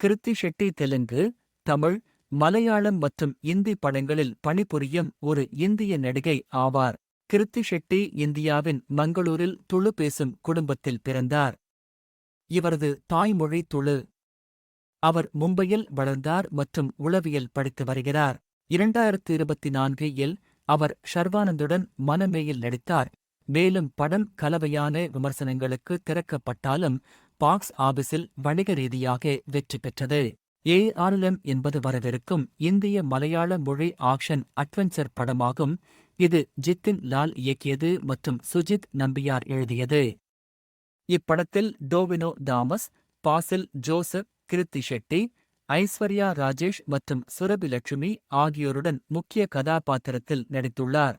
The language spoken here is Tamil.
கிருத்தி ஷெட்டி தெலுங்கு தமிழ் மலையாளம் மற்றும் இந்தி படங்களில் பணிபுரியும் ஒரு இந்திய நடிகை ஆவார். கிருத்தி ஷெட்டி இந்தியாவின் மங்களூரில் துளு பேசும் குடும்பத்தில் பிறந்தார். இவரது தாய்மொழி துளு. அவர் மும்பையில் வளர்ந்தார் மற்றும் உளவியல் படித்து வருகிறார். இரண்டாயிரத்து இருபத்தி நான்கு இல் அவர் ஷர்வானந்துடன் மனமேயில் நடித்தார். மேலும் படம் கலவையான விமர்சனங்களுக்கு திறக்கப்பட்டாலும் பாக்ஸ் ஆபீஸில் வணிக ரீதியாக வெற்றி பெற்றது. ஏஆர்எல்எம் என்பது வரவிருக்கும் இந்திய மலையாள மொழி ஆக்ஷன் அட்வென்ச்சர் படமாகும். இது ஜித்தின் லால் இயக்கியது மற்றும் சுஜித் நம்பியார் எழுதியது. இப்படத்தில் டோவினோ தாமஸ் பாசில் ஜோசப் கிருத்தி ஷெட்டி ஐஸ்வர்யா ராஜேஷ் மற்றும் சுரபி லட்சுமி ஆகியோருடன் முக்கிய கதாபாத்திரத்தில் நடித்துள்ளார்.